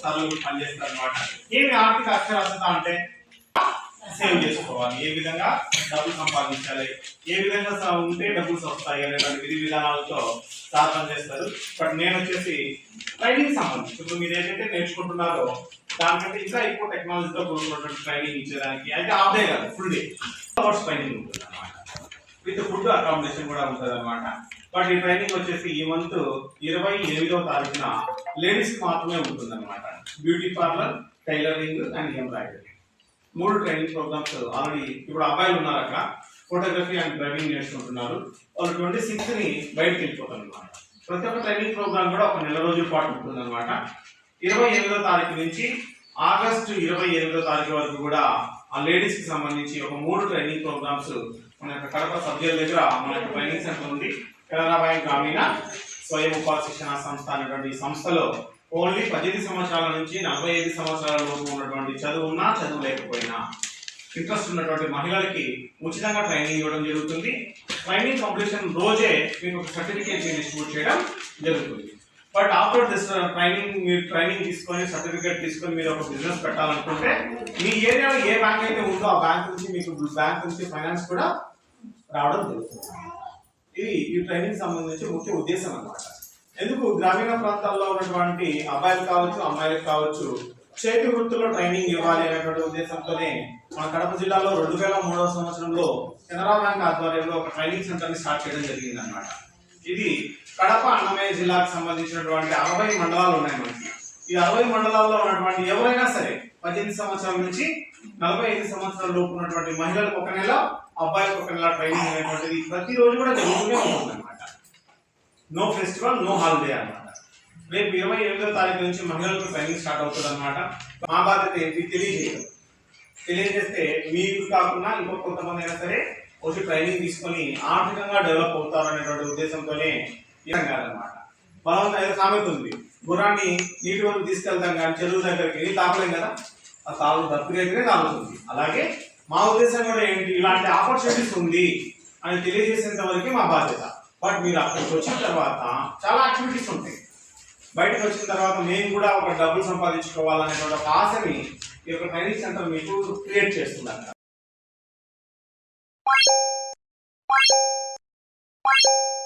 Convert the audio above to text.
సరళ పనిచేస్తారు అనమాట ఏమి ఆర్థిక అక్షరాస్యత అంటే? సేవ్ చేసుకోవాలి. ఏ విధంగా? డబ్బులు సంపాదించాలి. ఏ విధంగా ఉంటే డబ్బులు వస్తాయి అనేటువంటి విధి విధానాలతో సాధన చేస్తారు. బట్ నేను వచ్చేసి ట్రైనింగ్ సంబంధించి ఇప్పుడు మీరు ఏదైతే నేర్చుకుంటున్నారో దానికంటే ఇంకా ఎక్కువ టెక్నాలజీతో కూడుకున్నటువంటి ట్రైనింగ్ ఇచ్చేదానికి అయితే డే కాదు ఫుల్ డే. అవర్స్ ట్రైనింగ్ ఉంటుంది అనమాట విత్ ఫుడ్ అకామిడేషన్ కూడా ఉంటుంది అనమాట బట్ ఈ ట్రైనింగ్ వచ్చేసి ఈ మంత్ ఇరవై ఎనిమిదవ తారీఖున లేడీస్ మాత్రమే ఉంటుంది అనమాట beauty parlour tailoring and embroidery. మూడు ట్రైనింగ్ ప్రోగ్రామ్స్ ఆల్రెడీ ఇప్పుడు అబ్బాయిలు ఉన్నారు అక్కడ ఫోటోగ్రఫీ అండ్ డ్రైవింగ్ నేర్చుకుంటున్నారు. వాళ్ళు ట్వంటీ సిక్స్ని ని బయటకు వెళ్ళిపోతారు అనమాట ప్రతి ఒక్క ట్రైనింగ్ ప్రోగ్రామ్ కూడా ఒక నెల రోజుల పాటు ఉంటుంది అనమాట ఇరవై ఎనిమిదో తారీఖు నుంచి ఆగస్టు ఇరవై ఎనిమిదో తారీఖు వరకు కూడా ఆ లేడీస్కి సంబంధించి ఒక మూడు ట్రైనింగ్ ప్రోగ్రామ్స్ మన యొక్క కడప సబ్జెక్ట్ దగ్గర మన యొక్క ట్రైనింగ్ సెంటర్ ఉంది. కెనరా బ్యాంక్ గ్రామీణ స్వయం ఉపాధి శిక్షణ సంస్థ అనేటువంటి సంస్థలో ఓన్లీ పద్దెనిమిది సంవత్సరాల నుంచి నలభై ఐదు సంవత్సరాల లోపు ఉన్నటువంటి చదువు ఉన్నా చదువు లేకపోయినా ఇంట్రెస్ట్ ఉన్నటువంటి మహిళలకి ఉచితంగా ట్రైనింగ్ ఇవ్వడం జరుగుతుంది. ట్రైనింగ్ కంప్లీషన్ రోజే మీకు ఒక సర్టిఫికేట్ డిస్ట్రిబ్యూట్ చేయడం జరుగుతుంది. బట్ ఆఫ్టర్ దిస్ ట్రైనింగ్ మీరు ట్రైనింగ్ తీసుకొని సర్టిఫికేట్ తీసుకొని మీరు ఒక బిజినెస్ పెట్టాలనుకుంటే మీ ఏరియాలో ఏ బ్యాంక్ అయితే ఉందో ఆ బ్యాంక్ నుంచి మీకు బ్యాంక్ నుంచి ఫైనాన్స్ కూడా రావడం జరుగుతుంది. ఇది ఈ ట్రైనింగ్ సంబంధించి ముఖ్య ఉద్దేశం అనమాట ఎందుకు? గ్రామీణ ప్రాంతాల్లో ఉన్నటువంటి అబ్బాయిలు కావచ్చు అమ్మాయిలకు కావచ్చు చేతి వృత్తుల్లో ట్రైనింగ్ ఇవ్వాలి అనేటువంటి ఉద్దేశంతోనే మన కడప జిల్లాలో రెండు వేల మూడవ సంవత్సరంలో కెనరా బ్యాంక్ ఆధ్వర్యంలో ఒక ట్రైనింగ్ సెంటర్ని స్టార్ట్ చేయడం జరిగింది అనమాట ఇది కడప అన్నమయ్య జిల్లాకు సంబంధించినటువంటి అరవై మండలాలు ఉన్నాయి మనకి. ఈ అరవై మండలాల్లో ఉన్నటువంటి ఎవరైనా సరే పద్దెనిమిది సంవత్సరాల నుంచి నలభై ఐదు సంవత్సరాల లోపు ఉన్నటువంటి మహిళలకు ఒక నెల అబ్బాయిలకు ఒక నెల ట్రైనింగ్ అనేటువంటిది ప్రతిరోజు కూడా జరుగుతూనే ఉంటుంది అనమాట నో ఫెస్టివల్ నో హాలిడే అనమాట రేపు ఇరవై ఎనిమిదో తారీఖు నుంచి మహిళలకు ట్రైనింగ్ స్టార్ట్ అవుతుంది అనమాట మా బాధ్యత ఏంటి తెలియజేయడం. తెలియజేస్తే మీరు కాకుండా ఇంకో కొంతమంది అయినా సరే వచ్చి ట్రైనింగ్ తీసుకొని ఆర్థికంగా డెవలప్ అవుతారు అనేటువంటి ఉద్దేశంతోనే అనమాట మనం సామెత ఉంది. గుర్రాన్ని నీటి వరకు తీసుకెళ్తాం కానీ చెరువు దగ్గరికి వెళ్ళి తాపలేం కదా? ఆ తాగు దగ్గరే తాగుతుంది. అలాగే మా ఉద్దేశం కూడా ఏంటి? ఇలాంటి ఆపర్చునిటీస్ ఉంది అని తెలియజేసేంత వరకు మా బాధ్యత. బట్ మీరు అక్కడికి వచ్చిన తర్వాత చాలా యాక్టివిటీస్ ఉంటాయి. బయటకు వచ్చిన తర్వాత మేము కూడా ఒక డబ్బులు సంపాదించుకోవాలనే ఒక ఆశని ఈ యొక్క ట్రైనింగ్ సెంటర్ మీకు క్రియేట్ చేస్తుందంట. Thank